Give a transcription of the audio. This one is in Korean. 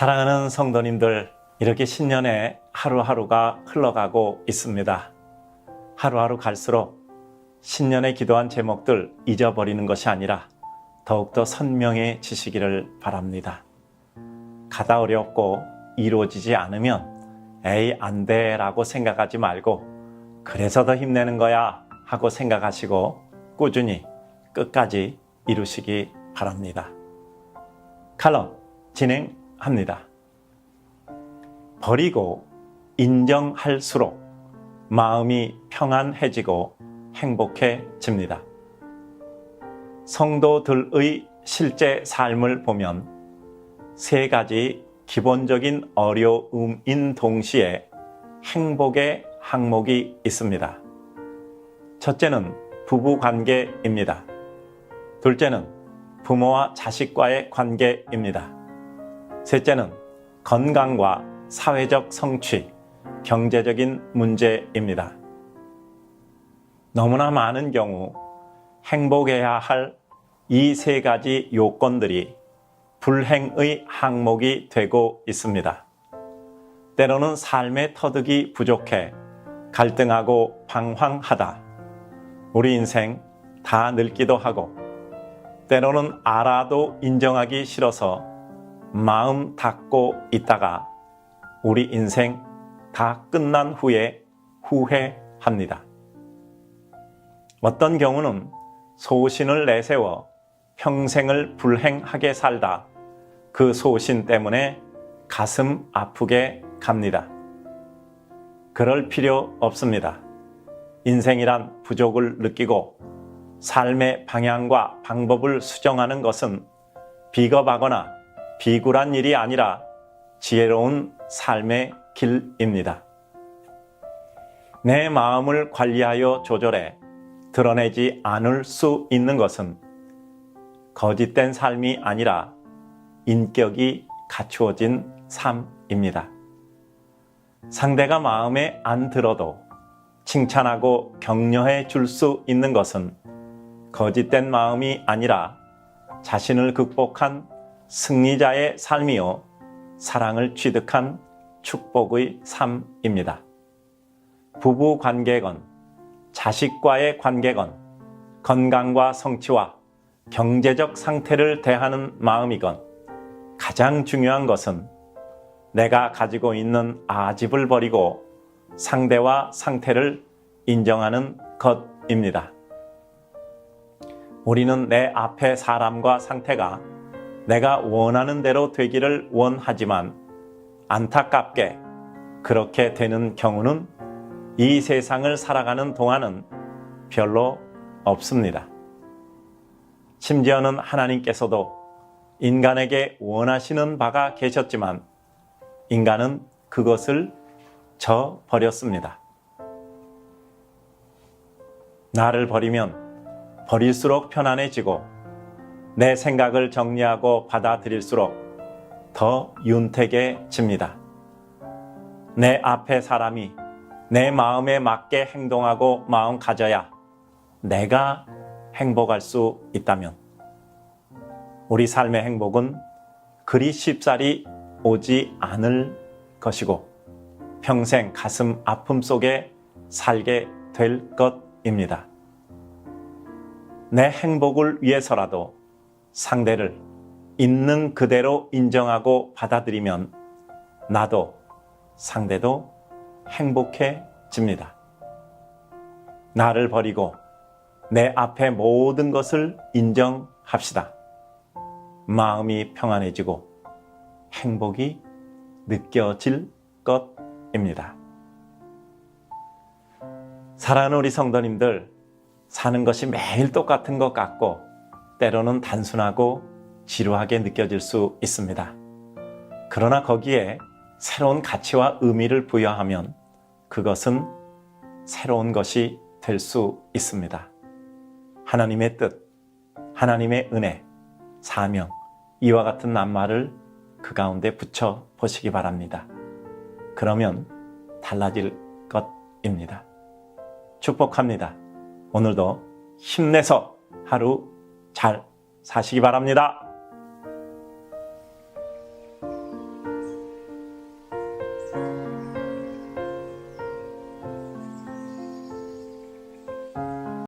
사랑하는 성도님들, 이렇게 신년에 하루하루가 흘러가고 있습니다. 하루하루 갈수록 신년에 기도한 제목들 잊어버리는 것이 아니라 더욱더 선명해지시기를 바랍니다. 가다 어렵고 이루어지지 않으면 에이, 안 돼 라고 생각하지 말고 그래서 더 힘내는 거야 하고 생각하시고 꾸준히 끝까지 이루시기 바랍니다. 칼럼 진행 합니다. 버리고 인정할수록 마음이 평안해지고 행복해집니다. 성도들의 실제 삶을 보면 세 가지 기본적인 어려움인 동시에 행복의 항목이 있습니다. 첫째는 부부 관계입니다. 둘째는 부모와 자식과의 관계입니다. 셋째는 건강과 사회적 성취, 경제적인 문제입니다. 너무나 많은 경우 행복해야 할 이 세 가지 요건들이 불행의 항목이 되고 있습니다. 때로는 삶의 터득이 부족해 갈등하고 방황하다. 우리 인생 다 늙기도 하고 때로는 알아도 인정하기 싫어서 마음 닫고 있다가 우리 인생 다 끝난 후에 후회합니다. 어떤 경우는 소신을 내세워 평생을 불행하게 살다 그 소신 때문에 가슴 아프게 갑니다. 그럴 필요 없습니다. 인생이란 부족을 느끼고 삶의 방향과 방법을 수정하는 것은 비겁하거나 비굴한 일이 아니라 지혜로운 삶의 길입니다. 내 마음을 관리하여 조절해 드러내지 않을 수 있는 것은 거짓된 삶이 아니라 인격이 갖추어진 삶입니다. 상대가 마음에 안 들어도 칭찬하고 격려해 줄 수 있는 것은 거짓된 마음이 아니라 자신을 극복한 승리자의 삶이요. 사랑을 취득한 축복의 삶입니다. 부부 관계건, 자식과의 관계건, 건강과 성취와 경제적 상태를 대하는 마음이건, 가장 중요한 것은 내가 가지고 있는 아집을 버리고 상대와 상태를 인정하는 것입니다. 우리는 내 앞의 사람과 상태가 내가 원하는 대로 되기를 원하지만 안타깝게 그렇게 되는 경우는 이 세상을 살아가는 동안은 별로 없습니다. 심지어는 하나님께서도 인간에게 원하시는 바가 계셨지만 인간은 그것을 저 버렸습니다. 나를 버리면 버릴수록 편안해지고 내 생각을 정리하고 받아들일수록 더 윤택해집니다. 내 앞에 사람이 내 마음에 맞게 행동하고 마음 가져야 내가 행복할 수 있다면 우리 삶의 행복은 그리 쉽사리 오지 않을 것이고 평생 가슴 아픔 속에 살게 될 것입니다. 내 행복을 위해서라도 상대를 있는 그대로 인정하고 받아들이면 나도 상대도 행복해집니다. 나를 버리고 내 앞에 모든 것을 인정합시다. 마음이 평안해지고 행복이 느껴질 것입니다. 사랑하는 우리 성도님들, 사는 것이 매일 똑같은 것 같고, 때로는 단순하고 지루하게 느껴질 수 있습니다. 그러나 거기에 새로운 가치와 의미를 부여하면 그것은 새로운 것이 될 수 있습니다. 하나님의 뜻, 하나님의 은혜, 사명, 이와 같은 낱말을 그 가운데 붙여 보시기 바랍니다. 그러면 달라질 것입니다. 축복합니다. 오늘도 힘내서 하루 잘 사시기 바랍니다.